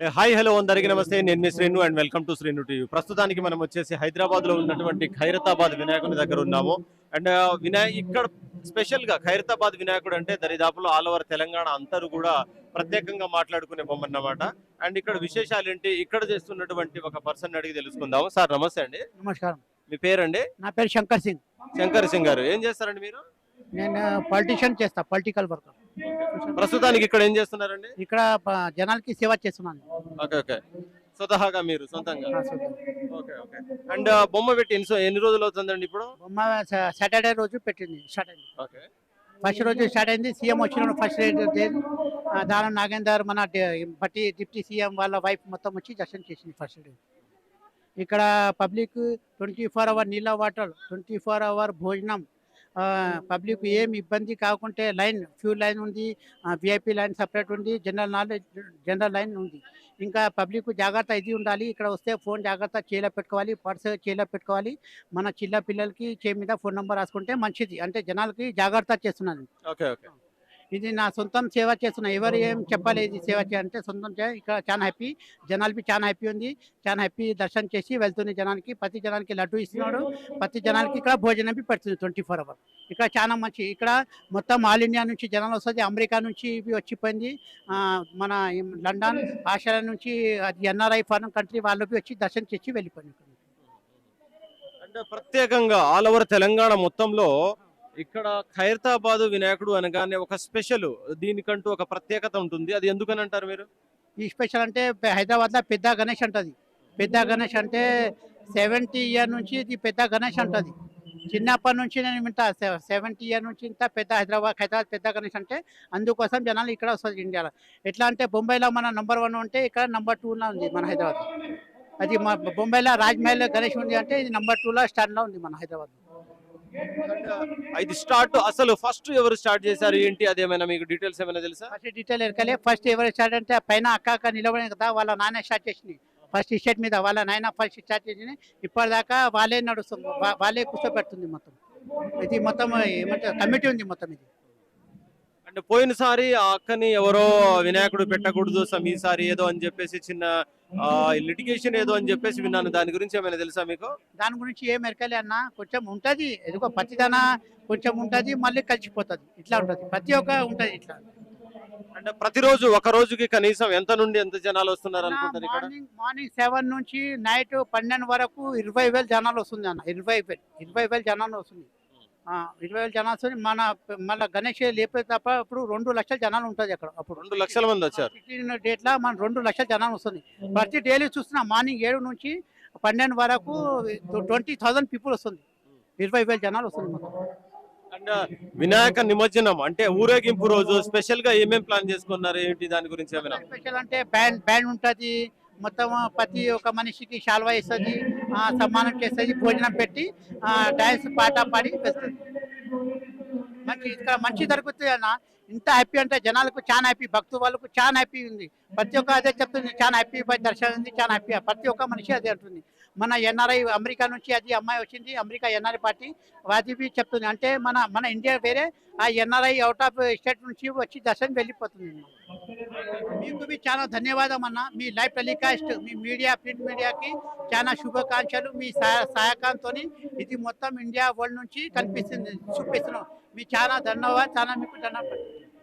Hi hello అందరికీ నమస్తే. నేను మీ Srinu and welcome to Srinu TV. ప్రస్తుతానికి మనం వచ్చేసి హైదరాబాద్లో ఉన్నటువంటి ఖైరతాబాద్ వినాయకుని దగ్గర ఉన్నాము. అండ్ వినాయ ఇక్కడ స్పెషల్గా ఖైరతాబాద్ వినాయకుడు అంటే దరిదాపులో ఆల్ ఓవర్ తెలంగాణ అందరూ కూడా ప్రత్యేకంగా మాట్లాడుకునే బొమ్మ అన్నమాట. అండ్ ఇక్కడ విశేషాలు ఏంటి? ఇక్కడ చేస్తున్నటువంటి ఒక పర్సన్ అడిగి తెలుసుకుందాము. సార్ నమస్తే అండి. నమస్కారం. మీ పేరండి? నా పేరు శంకర్ సింగ్. శంకర్ సింగ్ గారు. ఏం చేస్తారండి మీరు? నేను పొలిటీషియన్ చేస్తా పొలిటికల్ వర్కర్ ప్రస్తుతానికి ఇక్కడ ఏం చేస్తున్నారండి? ఇక్కడ జనాలకి సేవ చేస్తున్నాను. Okay okay. స్వతహాగా మీరు సొంతంగా. Okay okay. అండ్ బొమ్మ పెట్టి ఎన్ని సో- ఎన్ని రోజులు అవుతుందండి ఇప్పుడు? బొమ్మ సాటర్డే రోజు పెట్టింది స్టార్ట్ అయింది. ఓకే. ఫస్ట్ రోజు స్టార్ట్ అయింది సీఎం వచ్చిన ఫస్ట్ డే దానం నాగేందర్ మన బట్టి డిప్టీ సీఎం వాళ్ళ వైఫ్ మొత్తం వచ్చి దర్శనం చేసింది ఫస్ట్ డే. ఇక్కడ పబ్లిక్ ట్వంటీ ఫోర్ అవర్ నీళ్ళ వాటర్ ట్వంటీ ఫోర్ అవర్ భోజనం పబ్లిక్ ఏమి ఇబ్బంది కాకుంటే లైన్ ఫ్యూ లైన్ ఉంది విఐపి లైన్ సపరేట్ ఉంది జనరల్ నాలెడ్జ్ జనరల్ లైన్ ఉంది. ఇంకా పబ్లిక్ జాగ్రత్త ఇది ఉండాలి ఇక్కడ వస్తే ఫోన్ జాగ్రత్త చేలో పెట్టుకోవాలి పర్స్ చేలో పెట్టుకోవాలి. మన చిన్న పిల్లలకి చే మీద ఫోన్ నెంబర్ రాసుకుంటే మంచిది అంటే జనాలకి జాగ్రత్త చేస్తున్నాను ఓకే ఓకే. ఇది నా సొంతం సేవ చేస్తున్నా. ఎవరు ఏం చెప్పాలి ఇది సేవ చేయాలంటే సొంతం చే ఇక్కడ చాలా హ్యాపీ. జనాలకి చాలా హ్యాపీ ఉంది. చాలా హ్యాపీ దర్శనం చేసి వెళ్తుంది జనానికి ప్రతి జనానికి లడ్డు ఇస్తున్నాడు. ప్రతి జనానికి ఇక్కడ భోజనం పెడుతుంది ట్వంటీ ఫోర్ అవర్. ఇక్కడ చాలా మంచి ఇక్కడ మొత్తం ఆల్ ఇండియా నుంచి జనాలు వస్తుంది. అమెరికా నుంచి ఇవి వచ్చిపోయింది. మన లండన్ ఆస్ట్రేలియా నుంచి అది ఎన్ఆర్ఐ ఫారెన్ కంట్రీ వాళ్ళకి వచ్చి దర్శనం చేసి వెళ్ళిపోయింది అంటే ప్రత్యేకంగా ఆల్ ఓవర్ తెలంగాణ మొత్తంలో ఇక్కడ ఖైరతాబాద్ వినాయకుడు అనగానే ఒక స్పెషల్ దీనికంటూ ఒక ప్రత్యేకత ఉంటుంది. అది ఎందుకని అంటారు మీరు? ఈ స్పెషల్ అంటే హైదరాబాద్లో పెద్ద గణేష్ అంటది. పెద్ద గణేష్ అంటే సెవెంటీ ఇయర్ నుంచి ఇది పెద్ద గణేష్ అంటది. చిన్నప్పటి నుంచి నేను వింటా సెవెంటీ ఇయర్ నుంచి ఇంత పెద్ద హైదరాబాద్ హైదరాబాద్ పెద్ద గణేష్ అంటే అందుకోసం జనాలు ఇక్కడ వస్తుంది ఇండియాలో. ఎట్లా అంటే బొంబాయిలో మన నంబర్ వన్ ఉంటే ఇక్కడ నంబర్ టూలో ఉంది మన హైదరాబాద్. అది మా బొంబాయిలో రాజ్మహల్ గణేష్ ఉంది అంటే ఇది నంబర్ టూలో స్టాండ్లో ఉంది మన హైదరాబాద్ ఇది స్టార్ట్ అసలు ఫస్ట్ ఎవరు స్టార్ట్ చేశారు? ఏంటి? అదేమైనా మీకు డీటెయిల్స్ ఏమైనా తెలుసా? ఫస్ట్ డీటెయిల్ ఎరకలే ఫస్ట్ ఎవరు స్టార్ట్ అంటే పైన అక్క నిలబడే కదా వాళ్ళ నాన్న స్టార్ట్ చేసింది. ఫస్ట్ స్టేట్ మీద వాళ్ళ నాయన ఫస్ట్ స్టార్ట్ చేసింది. ఇప్పటిదాకా వాళ్ళే నడుస్తుంది వాళ్ళే కూర్చోబెడుతుంది మొత్తం. ఇది మొత్తం ఏమంటారు? కమిటీ ఉంది మొత్తం ఇది. అంటే పోయినసారి ఆ అక్కని ఎవరో వినాయకుడు పెట్టకూడదు ఈసారి ఏదో అని చెప్పేసి చిన్న లిటిగేషన్ ఏదో అని చెప్పేసి విన్నాను. దాని గురించి ఏమైనా తెలుసా మీకు? దాని గురించి ఏం ఎరకలే అన్న. కొంచెం ఉంటది. ఎదుగో పచ్చిదన కొంచెం ఉంటది మళ్ళీ కలిసిపోతుంది. ఇట్లా ఉంటది. ప్రతి ఒక్క ఉంటది ఇట్లా. అంటే ప్రతిరోజు ఒక రోజుకి కనీసం ఎంత నుండి ఎంత జనాలు వస్తున్నారు అనుకుంటారు ఇక్కడ? మార్నింగ్ మార్నింగ్ సెవెన్ నుంచి నైట్ పన్నెండు వరకు ఇరవై వేల జనాలు వస్తుంది అన్న. ఇరవై వేలు ఇరవై వేల జనాలు వస్తుంది. ఇరవై వేల జనాలు వస్తుంది మన మళ్ళీ గణేష్ లేపే తప్ప ఇప్పుడు రెండు లక్షల జనాలు ఉంటుంది అక్కడ. అప్పుడు రెండు లక్షల మంది వచ్చారు. డేట్ లా మన రెండు లక్షల జనాలు వస్తుంది. ప్రతి డైలీ చూస్తున్నాం మార్నింగ్ ఏడు నుంచి పన్నెండు వరకు ట్వంటీ థౌసండ్ పీపుల్ వస్తుంది. ఇరవై వేల జనాలు వస్తుంది అండ్ వినాయక నిమజ్జనం అంటే ఊరేగింపు రోజు స్పెషల్గా ఏమేం ప్లాన్ చేసుకున్నారు? ఏంటి దాని గురించి ఏమైనా? స్పెషల్ అంటే బ్యాండ్ బ్యాండ్ ఉంటుంది. మొత్తం ప్రతి ఒక్క మనిషికి శాల్వా ఇస్తుంది సన్మానం చేస్తుంది భోజనం పెట్టి డాన్స్ పాట పాడి వేస్తుంది. మంచి ఇక్కడ మంచి దొరుకుతుంది అన్న. ఇంత హ్యాపీ అంటే జనాలకు చాలా హ్యాపీ భక్తు వాళ్ళకు చాలా హ్యాపీ ఉంది. ప్రతి ఒక్క అదే చెప్తుంది చాలా హ్యాపీ బై దర్శనం ఉంది చాలా హ్యాపీ. ప్రతి ఒక్క మనిషి అదే అంటుంది. మన ఎన్ఆర్ఐ అమెరికా నుంచి అది అమ్మాయి వచ్చింది అమెరికా ఎన్ఆర్ఐ పార్టీ వాజీపీ చెప్తుంది. అంటే మన మన ఇండియా వేరే ఆ ఎన్ఆర్ఐ అవుట్ ఆఫ్ స్టేట్ నుంచి వచ్చి దర్శనం వెళ్ళిపోతుంది. మీకు మీ చాలా ధన్యవాదం అన్న మీ లైవ్ టెలికాస్ట్ మీ మీడియా ప్రింట్ మీడియాకి చాలా శుభాకాంక్షలు. మీ సహ- సహాయకంతో ఇది మొత్తం ఇండియా వరల్డ్ నుంచి కనిపిస్తుంది చూపిస్తున్నాం. మీ చాలా ధన్యవాదాలు. చాలా మీకు ధన్యవాదాలు.